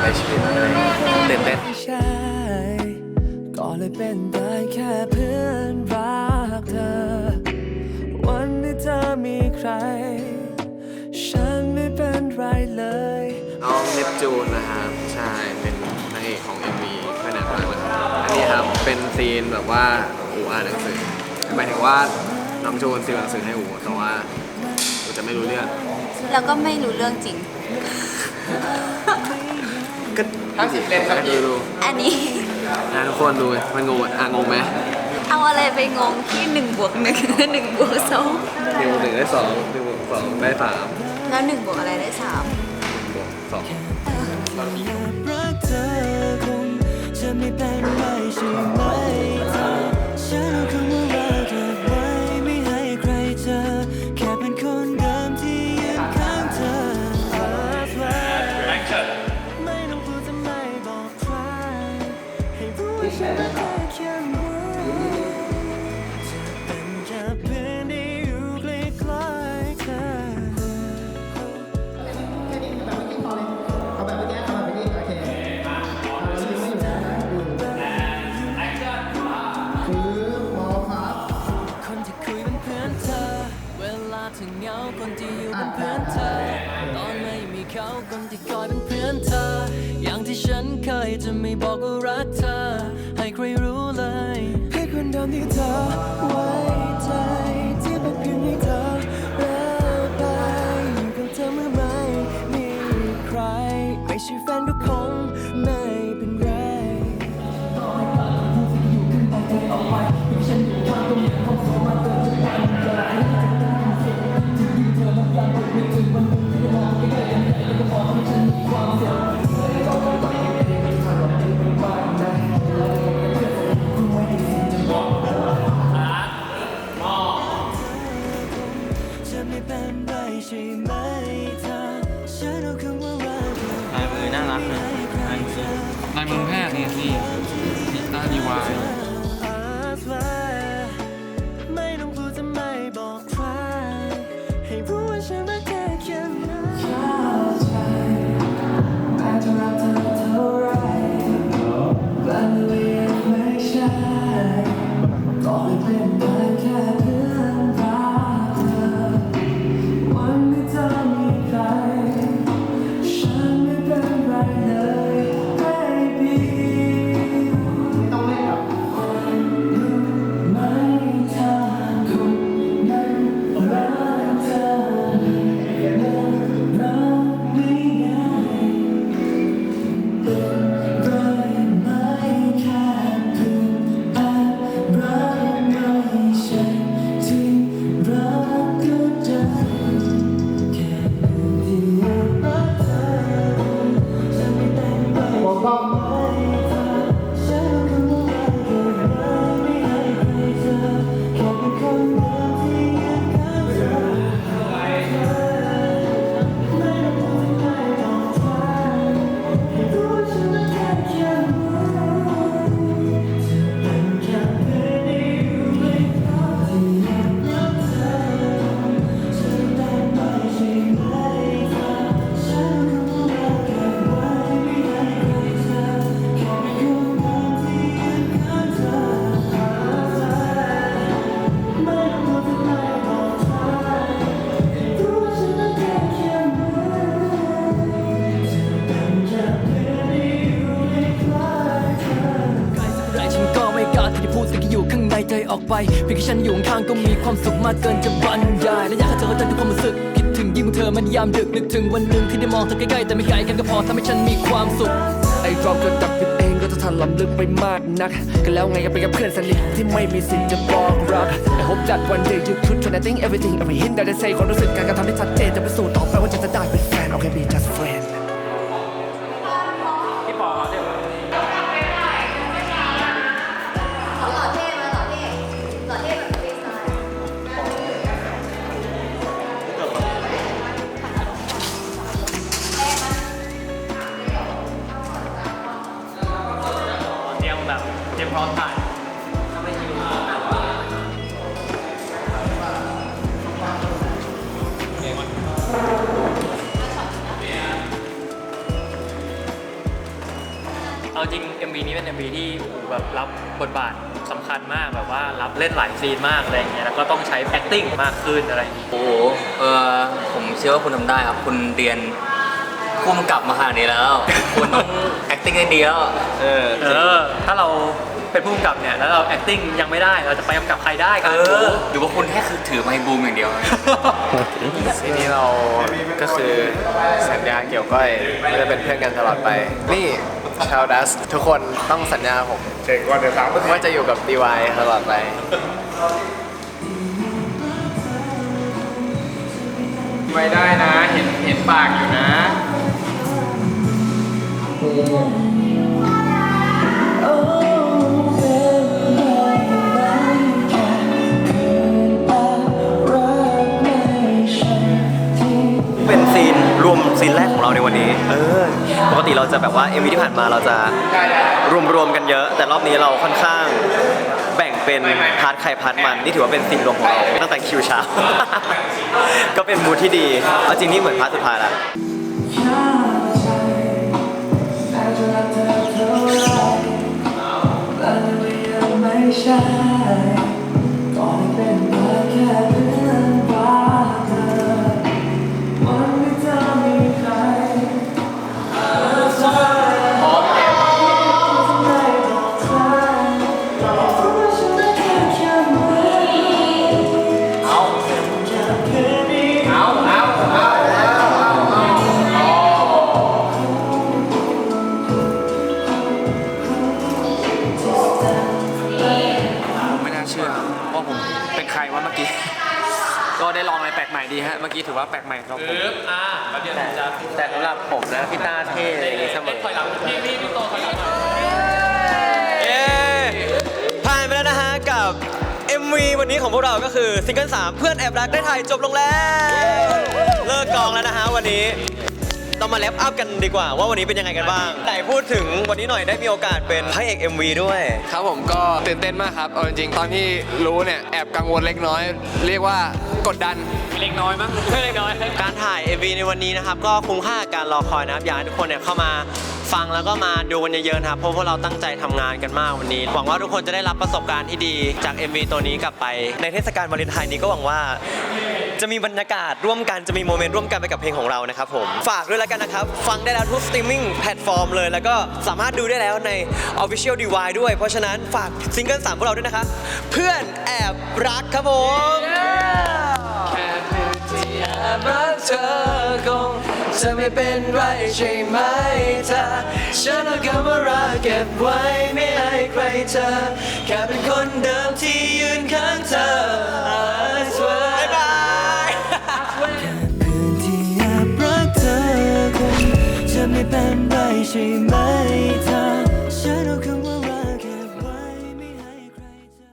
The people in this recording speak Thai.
ในชีวิตเลยตื่นเต้นใช่ก็เลยเป็นได้แค่เพื่อนรักเธอ วันที่เธอมีใคร ฉันไม่เป็นไรเลยน้องเนปจูนนะครับใช่เป็นนางเอกของ MV ไม่นานมากนะครับอันนี้ครับเป็นซีนแบบว่าอูอ่านหนังสือหมายถึงว่าน้องจูนซื้อหนังสือให้อูแต่ว่าอูจะไม่รู้เรื่อง แล้วก็ไม่รู้เรื่องจริง ก็ทั้งสิบเล่มครับ ดูดูอันนี้ อะทุกคนดูมันงงอะงงไหมเอาอะไรไปงงที่หนึ่งบวกหนึ่งหนึ่งบวกสองหนึ่งบวกหนึ่งได้สองหนึ่งบวกสองได้สามแล้วหนึ่งบวกอะไรได้สามบวกสองรักเธอคงจะไม่เป็นไรใช่ไหมเธอฉันเอ คนที่คอยเป็นเพื่อนเธอ อย่างที่ฉันเคยจะไม่บอกว่ารักเธอ ให้ใครรู้ ไม่เป็นไรใช่ไหมเธอฉันเอาคำว่ารักเธอลายมือน่ารักเลยลายมือลายมือแพทย์นี่นี่นี่ตาดีวายไม่ต้องพูดจะไม่บอกใครให้รู้ว่าฉันรักเธอแค่ไหนต่อให้เป็น อออกไปเพียงแค่ฉันอยู่ข้างก็มีความสุขมากเกินจะบรรยายและอยากให้เธอเข้าใจทุกความรู้สึก คิดถึงยิ่งขอเธอมันยามดึกนึกถึงวันหนึ่งที่ได้มองเธอใกล้ๆแต่ไม่ไกลกันก็พอทำให้ฉันมีความสุขไอ้เราก็จับผิดเองก็จะทำล้ำลึกไปมากนักก็แล้วไงก็เป็นกับเพื่อนสนิทที่ไม่มีสิทธิ์จะบอกรัก I hope that one day you could try to think everything every hint that I say ความรู้สึกการกระทำที่ชัดเจนจะไปสู่ต่อไปว่าจะจะได้เป็นแฟน Okay be just friend นี้เป็น MV ที่อูแบบรับบทบาทสำคัญมากแบบว่ารับเล่นหลายซีนมากอะไรอย่างเงี้ยแล้วก็ต้องใช้ acting มากขึ้นอะไรอย่างเงี้ยโอ้โหเออผมเชื่อว่าคุณทำได้ครับ คุณเรียนพุ่มกับมาขนาดนี้แล้ว คุณต้อง acting ได้ดีแล้ว เออ เออ ถ้าเรา เป็นผู้กำกับเนี่ยแล้วเรา acting ยังไม่ได้เราจะไปกำกับใครได้คเอรับอหรือว่าคุณแค่คือถือไมค์บูมอย่างเดียว ทีนี้เราก็คือสัญญาเกี่ยวก้อยไม่ได้เป็นเพื่อนกันตลอดไป นี่ชาวดัสทุกคนต้องสัญญาผมเชิญก่อนเดี๋ยวสามว่าจะอยู่กับ DY ตลอดไปไม่ได้นะ เห็นเห็นปากอยู่นะ ซีนแรกของเราในวันนี้ เออ ปกติเราจะแบบว่า MV ที่ผ่านมาเราจะรวมรวมๆกันเยอะ แต่รอบนี้เราค่อนข้างแบ่งเป็นพาร์ทใครพาร์ทมันนี่ถือว่าเป็นซีนรวมของเราตั้งแต่คิวเช้า ก็เป็นมูทที่ดีเอาจริงนี่เหมือนพาร์ทสุดท้ายละไม่ใช่ เมื่อกี้ถือว่าแปลกใหม่ครับผมแต่แต่สำหรับผมนะพี่ต้าเท่อย่างนี้เสมอเย้ผ่านไปแล้วนะฮะกับ MV วันนี้ของพวกเราก็คือซิงเกิล3เพื่อนแอบรักได้ถ่ายจบลงแล้ว เลิกกองแล้วนะฮะวันนี้ ต้องมาแลปอัพกันดีกว่า ว่าวันนี้เป็นยังไงกันบ้างไหนพูดถึงวันนี้หน่อยได้มีโอกาสเป็นพระเอก MV ด้วย ครับผมก็ตื่นเต้นมากครับเอาจริงๆตอนที่รู้เนี่ยแอบกังวลเล็กน้อย เรียกว่ากดดันเล็กน้อยมั้งไม่เล็กน้อย การถ่าย MV ในวันนี้นะครับ ก็คุ้มค่ากับการรอคอยนะครับ อยากให้ทุกคนเนี่ยเข้ามาฟังแล้วก็มาดูกันเยอะๆนะครับเพราะพวกเราตั้งใจทำงานกันมากวันนี้ หวังว่าทุกคนจะได้รับประสบการณ์ที่ดีจาก MV ตัวนี้กลับไป ในเทศกาลวาเลนไทน์นี้ก็หวังว่า จะมีบรรยากาศร่วมกันจะมีโมเมนต์ร่วมกันไปกับเพลงของเรานะครับผม ฝากด้วยแล้วกันนะครับ ฟังได้แล้วทุกสตรีมมิ่งแพลตฟอร์มเลย แล้วก็สามารถดูได้แล้วใน Official DY ด้วย เพราะฉะนั้นฝากซิงเกิล3พวกเราด้วยนะครับ เพื่อนแอบรักครับผมแค่เพียงแค่รักเธอคงจะไม่เป็นไรใช่ไหมเธอฉันเอาคำว่ารักเก็บไว้ไม่ให้ใครเธอแค่เป็น